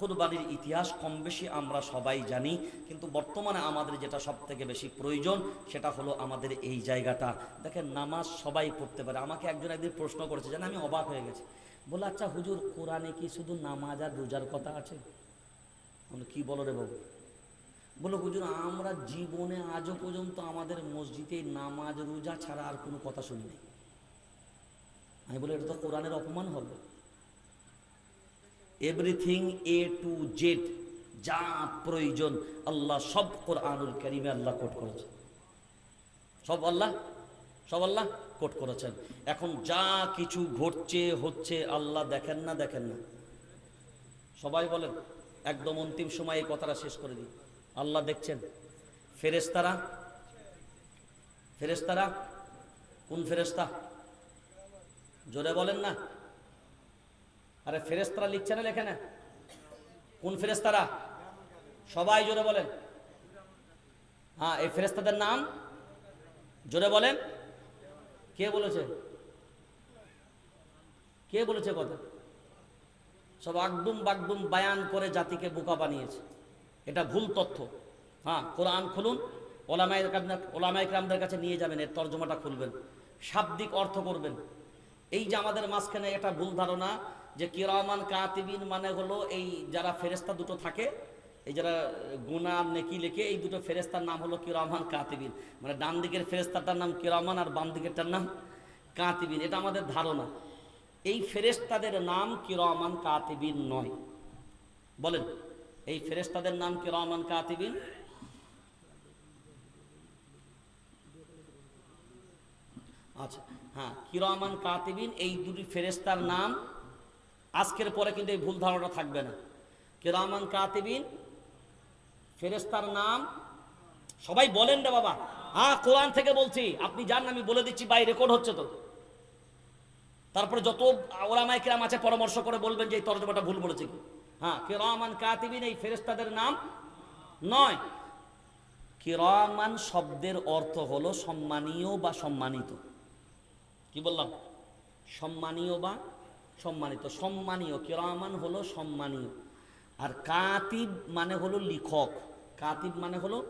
কোরবানির ইতিহাস কম বেশি আমরা সবাই জানি, কিন্তু বর্তমানে আমাদের যেটা সব থেকে বেশি প্রয়োজন সেটা হলো আমাদের এই জায়গাটা। দেখেন, নামাজ সবাই পড়তে পারে। আমাকে একজন একদিন প্রশ্ন করেছে, জানেন, আমি অবাক হয়ে গেছি। বলে আচ্ছা হুজুর, কোরআনে কি শুধু নামাজ আর রোজার কথা আছে? কি বলো রে বাবু? বলো, হুজুর, আমরা জীবনে আজও পর্যন্ত আমাদের মসজিদে নামাজ, রোজা ছাড়া আর কোনো কথা শুনি নাই। আমি বলি, এটা তো কোরআনের অপমান হবে। এভরিথিং এ টু জেড যা প্রয়োজন, আল্লাহ সব কোরআনুল করিমে আল্লাহ কোট করেছেন। সব আল্লাহ? সব আল্লাহ কোট করেছেন। এখন যা কিছু ঘটছে, হচ্ছে, আল্লাহ দেখেন না দেখেন না। সবাই বলেন, একদম অন্তিম সময়ে এই কথাটা শেষ করে দিই। আল্লাহ দেখছেন। ফেরেস্তারা ফেরেস্তারা কোন ফেরেস্তা জোরে বলেন না। আরে ফেরেস্তারা লিখছে না লেখে না। কোন ফেরেস্তারা সবাই জোরে বলেন। হ্যাঁ এই ফেরেস্তাদের নাম? জোরে বলেন। কে বলেছে? কে বলেছে কথা? সব আগদুম বাগদুম বায়ান করে জাতিকে বোকা বানিয়েছে। এটা ভুল তথ্য। হ্যাঁ কোরআন খুলুন। ওলামাই ওলামাই ক্রামদের কাছে নিয়ে যাবেন, এর তর্জমাটা খুলবেন। শাব্দিক অর্থ করবেন। এই যে আমাদের মাঝখানে একটা ভুল ধারণা যে কিরামান কাতিবিন মানে হলো এই যারা ফেরেস্তা দুটো থাকে, এই যারা গুনা নেকি লেখে, এই দুটো ফেরেস্তার নাম হলো কিরামান কাতিবিন। মানে ডান দিকের ফেরেস্তাটার নাম কিরামান আর বাম দিকেরটার নাম কাতিবিন। এটা আমাদের ধারণা। এই ফেরেস্তাদের নাম কিরামান কাতিবিন নয়। বলেন, এই ফেরেস্তাদের নাম কিরামান কাতিবিন? আচ্ছা হ্যাঁ কিরামান কাতিবিন, এই দুটি ফেরেস্তার নাম আজকের পরে কিন্তু এই ভুল ধারণা থাকবে না। কিরামান কাতিবিন ফেরেস্তার নাম, সবাই বলেন রে বাবা। হ্যাঁ কোরআন থেকে বলছি, আপনি যান, আমি বলে দিচ্ছি, বাই রেকর্ড হচ্ছে তো। তারপরে যত ওলামাই কিরাম আছে, পরামর্শ করে বলবেন যে এই তর্জমাটা ভুল বলেছে কি? হ্যাঁ কিরামান কাতিবিন, এই ফেরেস্তাদের নাম নয়। কিরামান শব্দের অর্থ হলো সম্মানীয় বা সম্মানিত। কি বললাম? সম্মানীয় বা সম্মানিত, সম্মানীয়, কিরামান হলো সম্মানীয়। আর কাতিব মানে হলো লিখক। কাতিব মানে হলো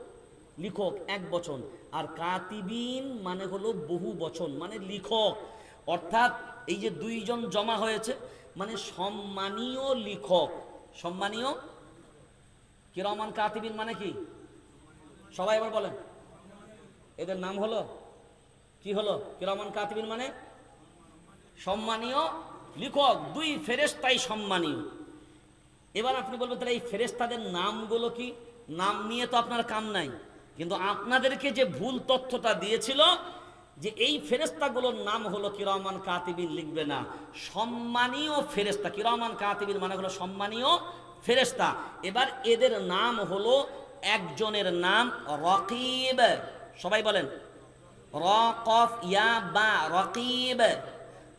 লিখক, এক বচন। আর কাতিবিন মানে হলো বহু বচন মানে লিখক। অর্থাৎ এই যে দুইজন জমা হয়েছে মানে সম্মানীয় লিখক। সম্মানীয়? কিরমান, কাতিবিন মানে কি? সবাই এবার বলেন। এদের নাম হলো? কি হলো? কিরমান, কাতিবিন মানে? সম্মানীয় লিখক, দুই ফেরেস্তাই সম্মানীয়। এবার আপনি বলবেন, তাহলে এই ফেরেস্তাদের নামগুলো কি? নাম নিয়ে তো আপনার কাম নাই। কিন্তু আপনাদেরকে যে ভুল তথ্যটা দিয়েছিল, যে এই ফেরেস্তাগুলোর নাম হলো কিরমান কাতিবিন, লিখবে না। সম্মানীয় ফেরেস্তা কিরমান কাতিবিন মানে হলো সম্মানীয় ফেরেস্তা এবার এদের নাম হলো একজনের নাম রকিব। সবাই বলেন, রকফ ইয়া বা রকিব।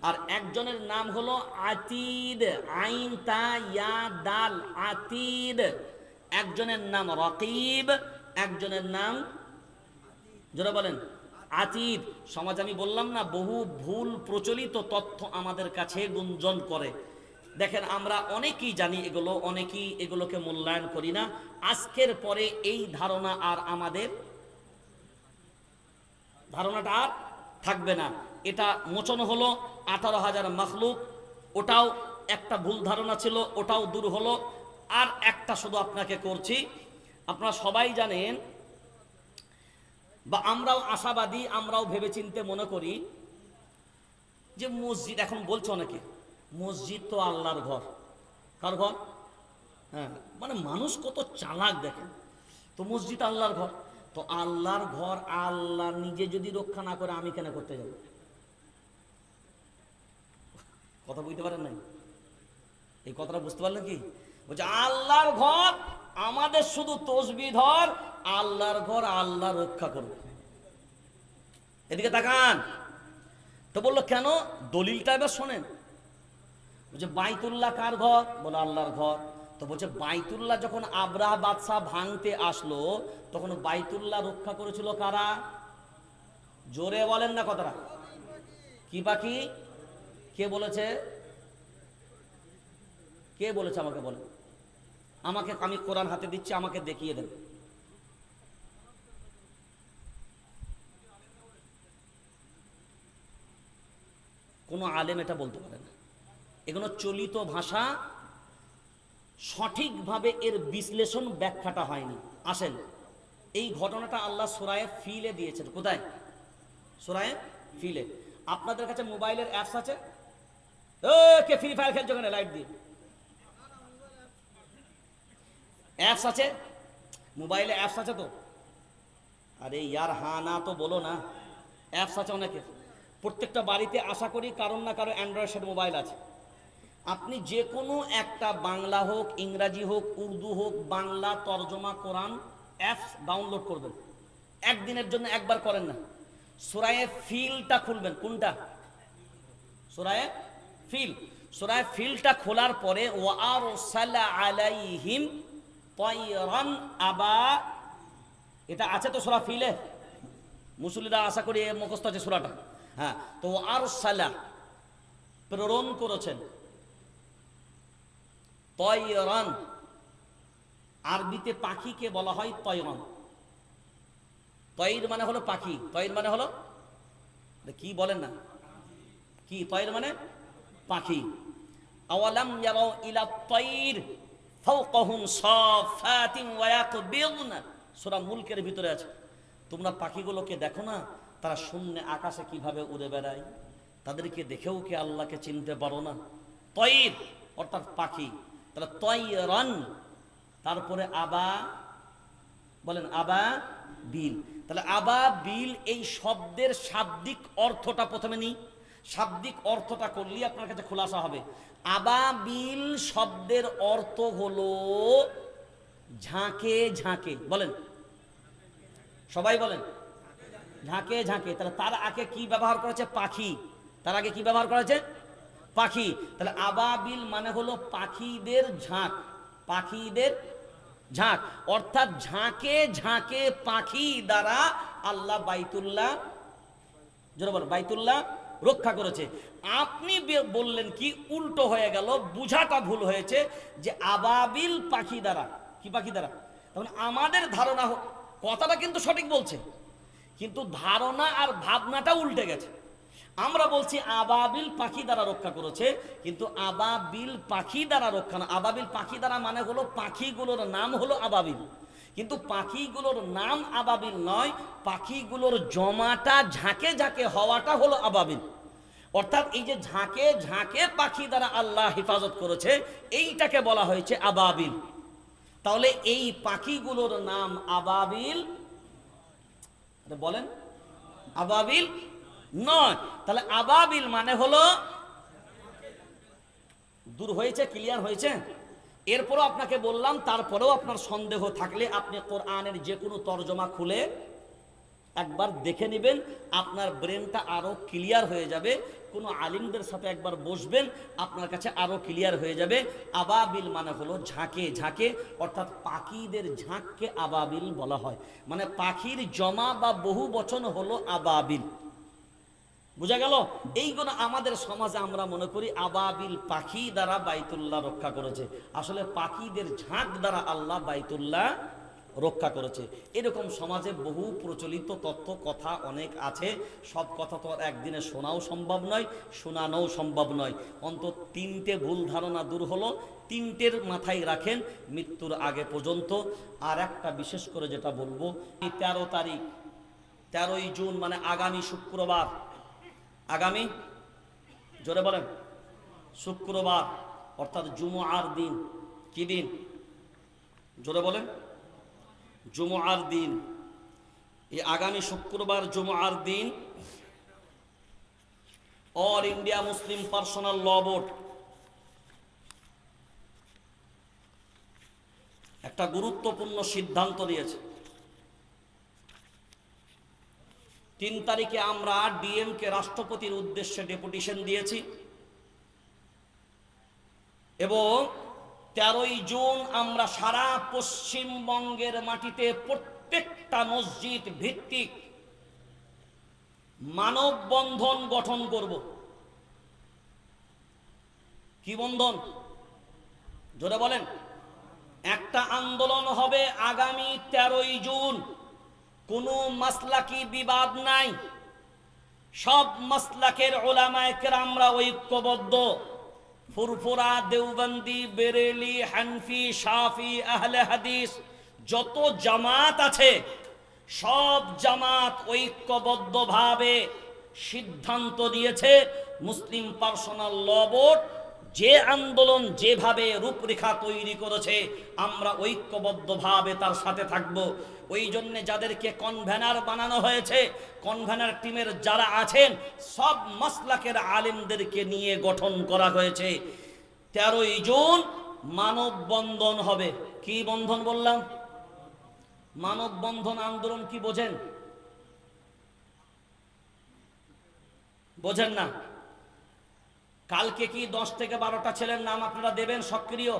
আর একজনের নাম হলো আতিদ, আইন দাল আতিদ। একজনের নাম রকিব, একজনের নাম যারা বলেন, আতিদ। সমাজ আমি বললাম না, বহু ভুল প্রচলিত তথ্য আমাদের কাছে গুঞ্জন করে। দেখেন, আমরা অনেকেই জানি এগুলো, অনেকেই এগুলোকে মূল্যায়ন করি না। আজকের পরে এই ধারণা আর আমাদের ধারণাটা আর থাকবে না। এটা মোচন হলো, আঠারো হাজার মখলুক, ওটাও একটা ভুল ধারণা ছিল, ওটাও দূর হলো। আর একটা শুধু আপনাকে করছি, আপনারা সবাই জানেন, বা আমরাও আশাবাদী, আমরাও ভেবেচিন্তে মনে করি যে মসজিদ, এখন বলছে অনেকে, মসজিদ তো আল্লাহর ঘর। কার ঘর? হ্যাঁ মানে মানুষ কত চালাক দেখেন। তো মসজিদ আল্লাহর ঘর। তো আল্লাহর ঘর আল্লাহ নিজে যদি রক্ষা না করে, আমি কেন করতে যাব? কথা বুঝতে পারেন নাই? এই কথাটা বুঝতে পারলেন কি? বলছে, আল্লাহর ঘর আমাদের শুধু তসবি ধর, আল্লাহর ঘর আল্লাহ রক্ষা করবে। এদিকে তাকান। তো বলল, কেন? দলিলটা এবার শোনেন। বলছে, বাইতুল্লাহ কার ঘর? বলে, আল্লাহর ঘর। তো বলছে, বাইতুল্লাহ যখন আবরাহ বাদশাহ ভাঙতে আসলো, তখন বাইতুল্লাহ রক্ষা করেছিল কারা? জোরে বলেন না কথাটা। কি পাখি? কে বলেছে? কে বলেছে আমাকে বলেন আমাকে আমি কোরআন হাতে দিচ্ছি, আমাকে দেখিয়ে দেন কোনো আলেম এটা বলতে পারে না। এগুলো চলিত ভাষা, সঠিকভাবে এর বিশ্লেষণ ব্যাখ্যাটা হয়নি। আসেন, এই ঘটনাটা আল্লাহ সোরায়ে ফিলে দিয়েছেন। কোথায়? সোরায়ে ফিলে। আপনাদের কাছে মোবাইলের অ্যাপস আছে? কে ফ্রি ফায়ার খেলছো কেন লাইট দিয়ে। অ্যাপস আছে? মোবাইলে অ্যাপস আছে তো? আরে ইয়ার, হা না তো বলো না। অ্যাপস আছে অনেকের। প্রত্যেকটা বাড়িতে আশা করি কারণ না কারও অ্যান্ড্রয়েড সেট মোবাইল আছে। আপনি যে কোনো একটা বাংলা হোক, ইংরাজি হোক, উর্দু হোক, বাংলা তর্জমা, কোরআন অ্যাপস ডাউনলোড করবেন। একদিনের জন্য একবার করেন না। সোরায়ে ফিলটা খুলবেন। কোনটা? সোরায়ে ফিল। সোরায়ে ফিলটা খোলার পরে ওয়ার আলাইহিম তয়রান আবা। এটা আছে তো সোরা ফিলে? মুসলিরা আশা করি মুখস্থ আছে সোরাটা। হ্যাঁ তো আর সালা প্রেরণ করেছেন। তয়রান আরবিতে পাখিকে বলা হয় তয়রান তৈর মানে হলো পাখি। তৈর মানে হলো? কি বলেন না? কি? তৈর মানে? পাখি। আওয়ালাম ইয়ারাও ইলা তৈর ফাওকাহুম সাফাতিন ওয়া ইয়াকবিদনা সূরা মুলকের ভিতরে আছে। তোমরা পাখিগুলোকে দেখো না, তারা শূন্য আকাশে কীভাবে উড়ে বেড়ায়? তাদেরকে দেখেও কি আল্লাহকে চিনতে পারো না? তৈর, অর্থাৎ পাখি। তাহলে তৈরন, তারপরে আবা, বলেন আবা বিল। তাহলে আবা বিল এই শব্দের শাব্দিক অর্থটা প্রথমে নিই। শাব্দিক অর্থটা করলেই আপনার কাছে খোলাসা হবে। আবা বিল শব্দের অর্থ হলো ঝাঁকে ঝাঁকে। বলেন। সবাই বলেন। ঝাঁকে ঝাঁকে। তাহলে তার আগে কি ব্যবহার করেছে? পাখি। তার আগে কি ব্যবহার করেছে? পাখি। তাহলে আবাবিল মানে হলো পাখিদের ঝাঁক। পাখিদের ঝাঁক। অর্থাৎ ঝাঁকে ঝাঁকে পাখি দ্বারা আল্লাহ বাইতুল্লাহ, জোরে বল, বাইতুল্লাহ রক্ষা করেছে। আপনি বললেন কি, উল্টো হয়ে গেল, বুঝাটা ভুল হয়েছে যে আবাবিল পাখি দ্বারা, কি পাখি দ্বারা? তখন আমাদের ধারণা কথাটা কিন্তু সঠিক বলছে, কিন্তু ধারণা আর ভাবনাটা উল্টে গেছে। আমরা বলছি আবাবিল পাখি দ্বারা রক্ষা করেছে, কিন্তু আবাবিল পাখি দ্বারা রক্ষা না আবাবিল পাখি দ্বারা মানে হলো পাখিগুলোর নাম হলো আবাবিল। কিন্তু পাখিগুলোর নাম আবাবিল নয়, পাখিগুলোর জমাটা ঝাঁকে ঝাঁকে হওয়াটা হলো আবাবিল। অর্থাৎ এই যে ঝাঁকে ঝাঁকে পাখি দ্বারা আল্লাহ হেফাজত করেছে, এইটাকে বলা হয়েছে আবাবিল। তাহলে এই পাখিগুলোর নাম আবাবিল বলেন, আবাবিল নয়। তাহলে আবাবিল মানে হলো, দূর হয়েছে, ক্লিয়ার হয়েছে? এরপরও আপনাকে বললাম, তারপরেও আপনার সন্দেহ থাকলে আপনি কোরআনের যে কোনো তর্জমা খুলে একবার দেখে নেবেন, আপনার ব্রেনটা আরও ক্লিয়ার হয়ে যাবে, কোনো আলিমদের সাথে একবার বসবেন, আপনার কাছে আরও ক্লিয়ার হয়ে যাবে। আবাবিল মানে হলো ঝাঁকে ঝাঁকে, অর্থাৎ পাখিদের ঝাঁককে আবাবিল বলা হয়। মানে পাখির জমা বা বহু বচন হলো আবাবিল। বোঝা গেল? এইগুলো আমাদের সমাজে আমরা মনে করি আবাবিল পাখি দ্বারা বাইতুল্লাহ রক্ষা করেছে। আসলে পাখিদের ঝাঁক দ্বারা আল্লাহ বাইতুল্লাহ রক্ষা করেছে। এরকম সমাজে বহু প্রচলিত তথ্য, কথা অনেক আছে। সব কথা তো একদিনে শোনাও সম্ভব নয়, শোনানোও সম্ভব নয়। অন্তত তিনটে ভুল ধারণা দূর হলো, তিনটের মাথায় রাখেন মৃত্যুর আগে পর্যন্ত। আর একটা বিশেষ করে যেটা বলব তেরো তারিখ, তেরোই জুন মানে আগামী শুক্রবার। আগামী, জোরে বলেন, শুক্রবার, অর্থাৎ জুমুআর দিন, কি দিন? জোরে বলেন, জুমুআর দিন। এই আগামী শুক্রবার, জুমুআর দিন, All India Muslim personal law board, একটা গুরুত্বপূর্ণ সিদ্ধান্ত নিয়েছে। তিন তারিখে আমরা ডিএমকে রাষ্ট্রপতির উদ্দেশ্যে ডেপুটেশন দিয়েছি। এবং তেরোই জুন আমরা সারা পশ্চিমবঙ্গের মাটিতে প্রত্যেকটা মসজিদ ভিত্তিক মানববন্ধন গঠন করব। কি বন্ধন? জোরে বলেন। একটা আন্দোলন হবে আগামী তেরোই জুন। কোনো মাসলাকি বিবাদ নাই। সব মাসলাকের ওলামায় কেরামরা ঐক্যবদ্ধ। ফুরফুরা, দেওবন্দি, বেরেলি, হানফি, শাফি, আহলে হাদিস, যত জামাত আছে, সব জামাত ঐক্যবদ্ধভাবে সিদ্ধান্ত দিয়েছে, মুসলিম পার্সোনাল ল বোর্ড যে আন্দোলন যেভাবে রূপরেখা তৈরি করেছে, আমরা ঐক্যবদ্ধভাবে তার সাথে থাকব। ওই জন্য যাদেরকে কনভেনার বানানো হয়েছে কনভেনার টিমের যারা আছেন, সব মাসলাকের আলেমদেরকে নিয়ে গঠন করা হয়েছে। তেরোই জুন মানববন্ধন হবে। কি বন্ধন বললাম? মানববন্ধন আন্দোলন কি বোঝেন? বোঝেন না। কালকে কি দশ থেকে বারোটা ছেলের নাম আপনারা দেবেন সক্রিয়?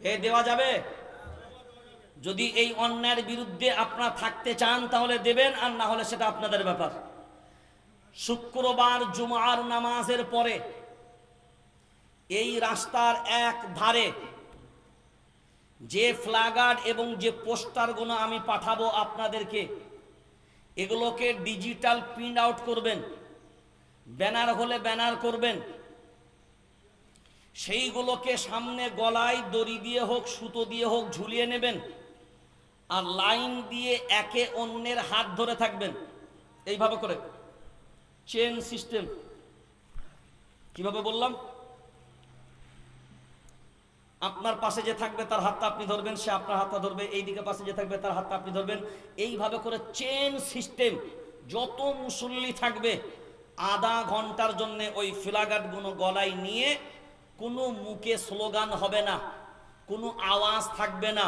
এ দেওয়া যাবে? যদি এই অন্যায়ের বিরুদ্ধে আপনারা থাকতে চান, তাহলে দেবেন, আর না হলে সেটা আপনাদের ব্যাপার। শুক্রবার জুমার নামাজের পরে এই রাস্তার এক ধারে যে ফ্ল্যাগার্ড এবং যে পোস্টারগুলো আমি পাঠাবো আপনাদেরকে, এগুলোকে ডিজিটাল প্রিন্ট আউট করবেন। ব্যানার হলে ব্যানার করবেন। সেইগুলোকে সামনে গলায় দড়ি দিয়ে হোক, সুতো দিয়ে হোক, ঝুলিয়ে নেবেন আর লাইন দিয়ে একে অন্যের হাত ধরে থাকবেন। এইভাবে করে। Chain system. কীভাবে বললাম? আপনার পাশে যে থাকবে, তার হাতটা আপনি ধরবেন, সে আপনার হাতটা ধরবে এই দিকে পাশে যে থাকবে, তার হাতটা আপনি ধরবেন। এইভাবে করে চেন সিস্টেম। যত মুসল্লি থাকবে, আধা ঘণ্টার জন্য ওই ফ্লাগার্ডগুলো গলায় নিয়ে কোনো মুখে স্লোগান হবে না, কোনো আওয়াজ থাকবে না।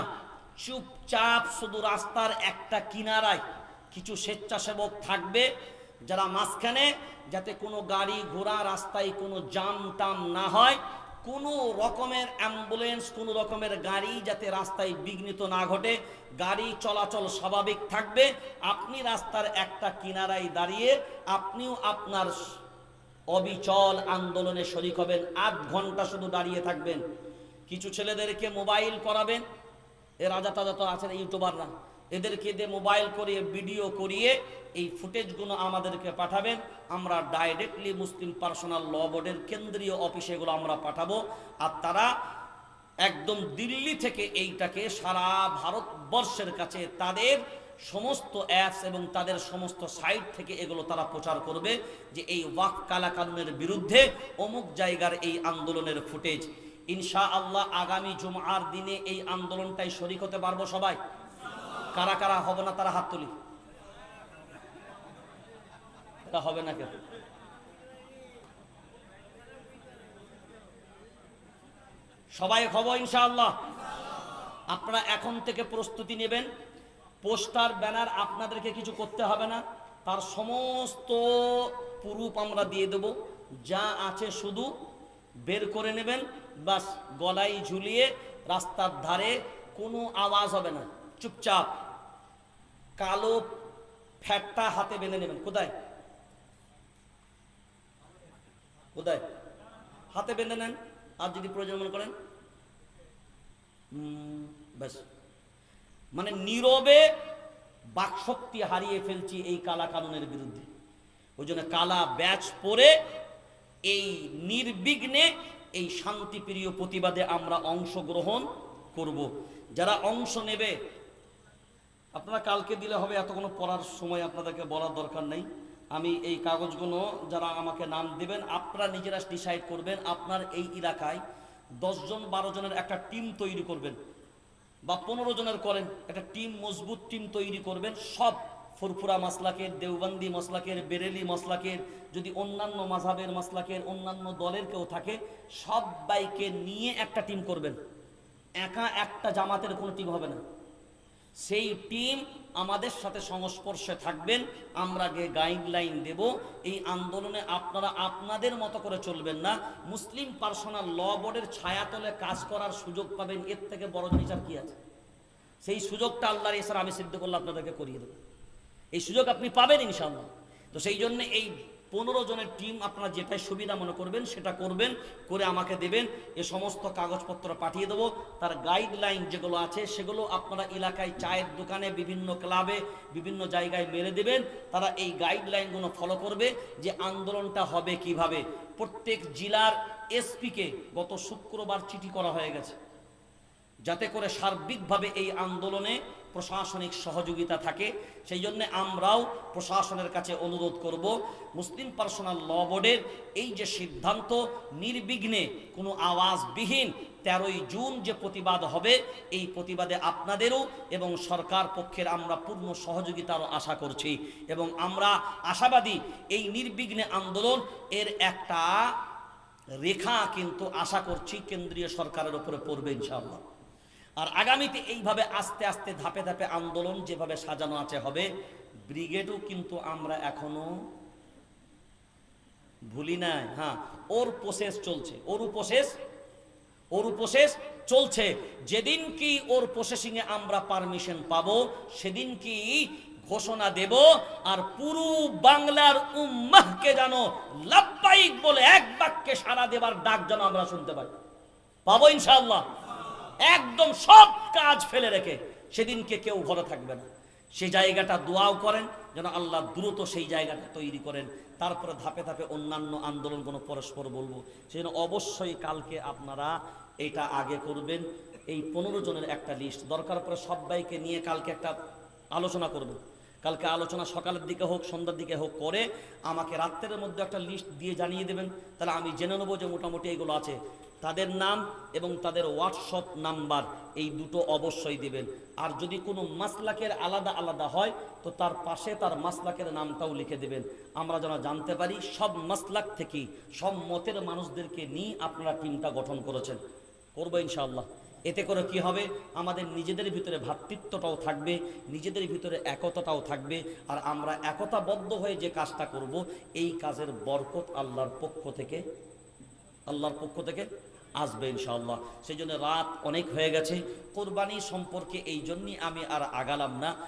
চুপচাপ শুধু রাস্তার একটা কিনারায় কিছু স্বেচ্ছাসেবক থাকবে যারা মাঝখানে যাতে কোনো গাড়ি ঘোড়া রাস্তায় কোনো জাম টাম না হয়। কোনো রকমের অ্যাম্বুলেন্স, কোনো রকমের গাড়ি যাতে রাস্তায় বিঘ্নিত না ঘটে। গাড়ি চলাচল স্বাভাবিক থাকবে। আপনি রাস্তার একটা কিনারায় দাঁড়িয়ে আপনিও আপনার অবিচল আন্দোলনে শরিক হবেন, আধ ঘণ্টা শুধু দাঁড়িয়ে থাকবেন। কিছু ছেলেদেরকে মোবাইল করাবেন, এ রাজা তাজা তো আছেন, ইউটিউবাররা। এদেরকে দিয়ে মোবাইল করিয়ে, ভিডিও করিয়ে এই ফুটেজগুলো আমাদেরকে পাঠাবেন। আমরা ডাইরেক্টলি মুসলিম পার্সোনাল ল বোর্ডের কেন্দ্রীয় অফিসে এগুলো আমরা পাঠাবো। আর তারা একদম দিল্লি থেকে এইটাকে সারা ভারতবর্ষের কাছে তাদের সমস্ত অ্যাপস এবং তাদের সমস্ত সাইট থেকে এগুলো তারা প্রচার করবে যে এই ওয়াক কালা কানুনের বিরুদ্ধে অমুক জায়গার এই আন্দোলনের ফুটেজ ইনশা আল্লাহ আগামী জুমার দিনে এই আন্দোলনটাই শরিক হতে পারব সবাই। কারা কারা হবে না তারা হাত তুলি। এটা হবে না কেন সবাই হব ইনশাআল্লাহ। আপনারা এখন থেকে প্রস্তুতি নেবেন। পোস্টার, ব্যানার আপনাদেরকে কিছু করতে হবে না। তার সমস্ত প্রুফ আমরা দিয়ে দেব। যা আছে শুধু বের করে নেবেন। বাস গলায় ঝুলিয়ে রাস্তার ধারে কোনো আওয়াজ হবে না। চুপচাপ কালো ফ্যাটটা হাতে বেঁধে নেবেন। কোথায়? কোথায়? হাতে বেঁধে নেন। আর যদি প্রয়োজন মনে করেন? ব্যাস মানে নীরবে বাকশক্তি হারিয়ে ফেলছি এই কালা কানুনের বিরুদ্ধে। ওই জন্য কালা ব্যাচ পরে এই নির্বিঘ্নে এই শান্তিপ্রিয় প্রতিবাদে আমরা অংশগ্রহণ করব। যারা অংশ নেবে, আপনারা কালকে দিলে হবে এত কোনো পড়ার সময় আপনাদেরকে বলার দরকার নেই। আমি এই কাগজগুলো যারা আমাকে নাম দেবেন, আপনারা নিজেরা ডিসাইড করবেন। আপনার এই এলাকায় দশজন বারো জনের একটা টিম তৈরি করবেন। বা পনেরো জনের করেন, একটা টিম, মজবুত টিম তৈরি করবেন। সব ফুরফুরা মাসলাকের, দেওবন্দি মসলাকের, বেরেলি মসলাকের, যদি অন্যান্য মাঝাবের মাসলাকের, অন্যান্য দলের কেউ থাকে সব বাইকে নিয়ে একটা টিম করবেন। একা একটা জামাতের কোনো টিম হবে না। সেই টিম আমাদের সাথে সংস্পর্শে থাকবেন। আমরা গিয়ে গাইডলাইন দেব। এই আন্দোলনে আপনারা আপনাদের মতো করে চলবেন না। মুসলিম পার্সোনাল ল বোর্ডের ছায়াতলে কাজ করার সুযোগ পাবেন। এর থেকে বড় জিনিস আর কি আছে? সেই সুযোগটা আল্লাহর এসার আমি সিদ্ধ করলে আপনাদেরকে করিয়ে দেবো। এই সুযোগ আপনি পাবেন ইনশাল্লাহ তো সেই জন্য এই পনেরো জনের টিম আপনারা যেটাই সুবিধা মনে করবেন, সেটা করবেন, করে আমাকে দেবেন, এ সমস্ত কাগজপত্র পাঠিয়ে দেবো। তার গাইডলাইন যেগুলো আছে, সেগুলো আপনারা এলাকায় চায়ের দোকানে, বিভিন্ন ক্লাবে বিভিন্ন জায়গায় মেরে দেবেন। তারা এই গাইডলাইনগুলো ফলো করবে যে আন্দোলনটা হবে কীভাবে। প্রত্যেক জেলার এসপিকে গত শুক্রবার চিঠি করা হয়ে গেছে। যাতে করে সার্বিকভাবে এই আন্দোলনে প্রশাসনিক সহযোগিতা থাকে, সেই জন্য আমরাও প্রশাসনের কাছে অনুরোধ করব, মুসলিম পার্সোনাল ল বোর্ডের এই যে সিদ্ধান্ত, নির্বিঘ্নে কোনো আওয়াজবিহীন তেরোই জুন যে প্রতিবাদ হবে, এই প্রতিবাদে আপনাদেরও এবং সরকার পক্ষের আমরা পূর্ণ সহযোগিতারও আশা করছি। এবং আমরা আশাবাদী এই নির্বিঘ্নে আন্দোলন এর একটা রেখা কিন্তু আশা করছি কেন্দ্রীয় সরকারের উপরে পড়বে ইনশাআল্লাহ। আর আগামীতে এইভাবে আস্তে আস্তে ধাপে ধাপে আন্দোলন যেভাবে সাজানো আছে হবে, ব্রিগেডও কিন্তু আমরা এখনও ভুলি নাই। হ্যাঁ ওর প্রসেস চলছে। ওর প্রসেস ওর প্রসেস চলছে। যেদিন কি ওর প্রসেসিং এ আমরা পারমিশন পাবো, সেদিন কি ঘোষণা দেব, আর পুরো বাংলার উম্মাহকে জানো লাব্বাইক বলে এক বাক্যে সারা দেবার ডাক যেন আমরা শুনতে পাই। পাবো ইনশাআল্লাহ। একদম সব কাজ ফেলে রেখে সেদিনকে কেউ ঘরে থাকবে না। সে জায়গাটা দোয়াও করেন, যেন আল্লাহ দ্রুত সেই জায়গাটা তৈরি করেন। তারপরে ধাপে ধাপে অন্যান্য আন্দোলন, কোনো পরস্পর বলব। সেজন্য অবশ্যই কালকে আপনারা এটা আগে করবেন। এই পনেরো জনের একটা লিস্ট দরকার পরে সবাইকে নিয়ে কালকে একটা আলোচনা করবেন কালকে আলোচনা সকালের দিকে হোক, সন্ধ্যার দিকে হোক, করে আমাকে রাত্রের মধ্যে একটা লিস্ট দিয়ে জানিয়ে দেবেন। তাহলে আমি জেনে নেব যে মোটামুটি এগুলো আছে। তাদের নাম এবং তাদের হোয়াটসঅ্যাপ নাম্বার এই দুটো অবশ্যই দেবেন। আর যদি কোনো মাসলাকের আলাদা আলাদা হয়, তো তার পাশে তার মাসলাকের নামটাও লিখে দেবেন। আমরা যেন জানতে পারি, সব মাসলাক থেকেই সব মতের মানুষদেরকে নিয়ে আপনারা টিমটা গঠন করেছেন। করব ইনশাআল্লাহ। এতে করে কি হবে? আমাদের নিজেদের ভিতরে ভ্রাতৃত্বটাও থাকবে, নিজেদের ভিতরে একতাটাও থাকবে, আর আমরা একতাবদ্ধ হয়ে যে কাজটা করব, এই কাজের বরকত আল্লাহর পক্ষ থেকে, আল্লাহর পক্ষ থেকে আসবে ইনশাআল্লাহ। সেই জন্য রাত অনেক হয়ে গেছে। কোরবানি সম্পর্কে এই জন্যই আমি আর আগালাম না।